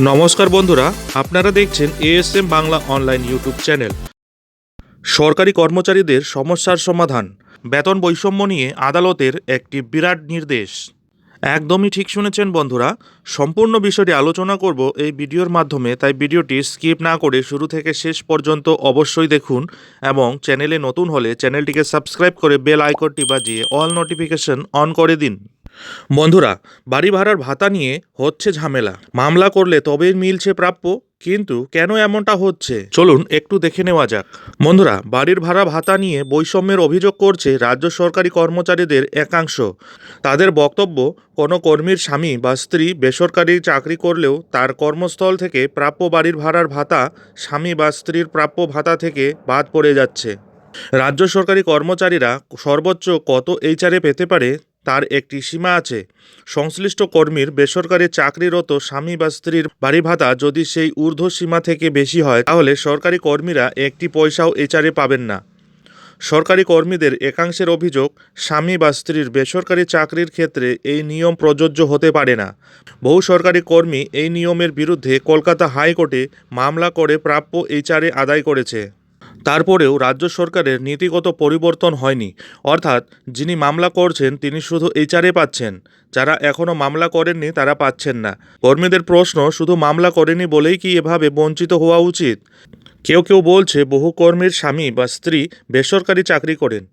নমস্কার বন্ধুরা, আপনারা দেখছেন ASM Bangla online YouTube channel সরকারি কর্মচারীদের সমস্যার সমাধান, বেতন বৈষম্য নিয়ে আদালতের একটি বিরাট নির্দেশ। একদমই ঠিক শুনেছেন বন্ধুরা, সম্পূর্ণ বিষয়টি আলোচনা করব এই ভিডিওর মাধ্যমে, তাই ভিডিওটি স্কিপ না করে শুরু থেকে শেষ পর্যন্ত অবশ্যই দেখুন এবং চ্যানেলে নতুন হলে চ্যানেলটিকে সাবস্ক্রাইব করে বেল আইকনটি বাজিয়ে অল নোটিফিকেশন অন করে দিন। বন্ধুরা, বাড়ি ভাড়ার ভাতা নিয়ে হচ্ছে ঝামেলা। মামলা করলে তবেই মিলছে প্রাপ্য, কিন্তু কেন এমনটা হচ্ছে? চলুন একটু দেখে নেওয়া যাক। বন্ধুরা, বাড়ির ভাড়া ভাতা নিয়ে বৈষম্যের অভিযোগ করছে রাজ্য সরকারি কর্মচারীদের একাংশ। তাদের বক্তব্য, কোনো কর্মীর স্বামী বা স্ত্রী বেসরকারি চাকরি করলেও তার কর্মস্থল থেকে প্রাপ্য বাড়ির ভাড়ার ভাতা স্বামী বা স্ত্রীর প্রাপ্য ভাতা থেকে বাদ পড়ে যাচ্ছে। রাজ্য সরকারি কর্মচারীরা সর্বোচ্চ কত এইচআরএ পেতে পারে তার একটি সীমা আছে। সংশ্লিষ্ট কর্মীর বেসরকারি চাকরিরত স্বামী বা স্ত্রীর বাড়ি ভাতা যদি সেই ঊর্ধ্ব সীমা থেকে বেশি হয়, তাহলে সরকারি কর্মীরা একটি পয়সাও এইচআরএ পাবেন না। সরকারি কর্মীদের একাংশের অভিযোগ, স্বামী বা স্ত্রীর বেসরকারি চাকরির ক্ষেত্রে এই নিয়ম প্রযোজ্য হতে পারে না। বহু সরকারি কর্মী এই নিয়মের বিরুদ্ধে কলকাতা হাইকোর্টে মামলা করে প্রাপ্য এইচআরএ আদায় করেছে। তারপরেও রাজ্য সরকারের নীতিগত পরিবর্তন হয়নি। অর্থাৎ, যিনি মামলা করছেন, তিনি শুধু এইচআরএ পাচ্ছেন। যারা এখনও মামলা করেননি, তারা পাচ্ছেন না। কর্মীদের প্রশ্ন, শুধু মামলা করেনি বলেই কি এভাবে বঞ্চিত হওয়া উচিত? কেউ কেউ বলছে, বহু কর্মীর স্বামী বা স্ত্রী বেসরকারি চাকরি করেন।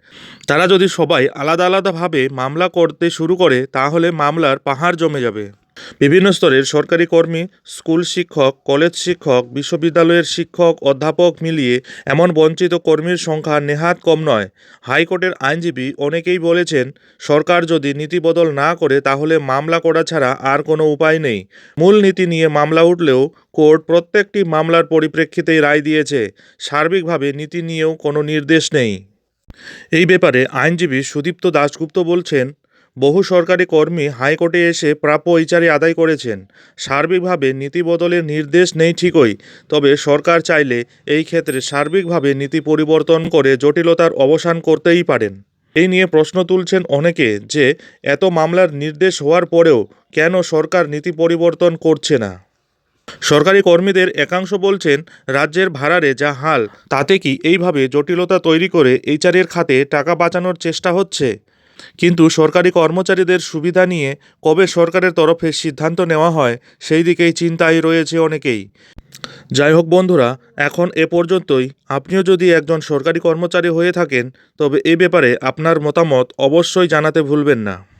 তারা যদি সবাই আলাদা আলাদাভাবে মামলা করতে শুরু করে, তাহলে মামলার পাহাড় জমে যাবে। বিভিন্ন স্তরের সরকারি কর্মী, স্কুল শিক্ষক, কলেজ শিক্ষক, বিশ্ববিদ্যালয়ের শিক্ষক, অধ্যাপক মিলিয়ে এমন বঞ্চিত কর্মীর সংখ্যা নেহাত কম নয়। হাইকোর্টের আইনজীবী অনেকেই বলেছেন, সরকার যদি নীতি বদল না করে তাহলে মামলা করা ছাড়া আর কোনো উপায় নেই। মূল নীতি নিয়ে মামলা উঠলেও কোর্ট প্রত্যেকটি মামলার পরিপ্রেক্ষিতেই রায় দিয়েছে। সার্বিকভাবে নীতি নিয়েও কোনো নির্দেশ নেই। এই ব্যাপারে আইনজীবী সুদীপ্ত দাশগুপ্ত বলছেন বহু সরকারি কর্মী হাইকোর্টে এসে প্রাপ্য বিচারে আদায় করেছেন। সার্বিকভাবে নীতি বদলের নির্দেশ নেই ঠিকই, তবে সরকার চাইলে এই ক্ষেত্রে সার্বিকভাবে নীতি পরিবর্তন করে জটিলতার অবসান করতেই পারেন। এই নিয়ে প্রশ্ন তুলছেন অনেকে যে, এত মামলার নির্দেশ হওয়ার পরেও কেন সরকার নীতি পরিবর্তন করছে না? সরকারি কর্মীদের একাংশ বলছেন, রাজ্যের ভাড়ারে যা হাল, তাতে কি এইভাবে জটিলতা তৈরি করে এইচআরের খাতে টাকা বাঁচানোর চেষ্টা হচ্ছে? কিন্তু সরকারি কর্মচারীদের সুবিধা নিয়ে কবে সরকারের তরফে সিদ্ধান্ত নেওয়া হয়, সেই দিকেই চিন্তায় রয়েছে অনেকেই। যাই হোক বন্ধুরা, এখন এ পর্যন্তই। আপনিও যদি একজন সরকারি কর্মচারী হয়ে থাকেন, তবে এ ব্যাপারে আপনার মতামত অবশ্যই জানাতে ভুলবেন না।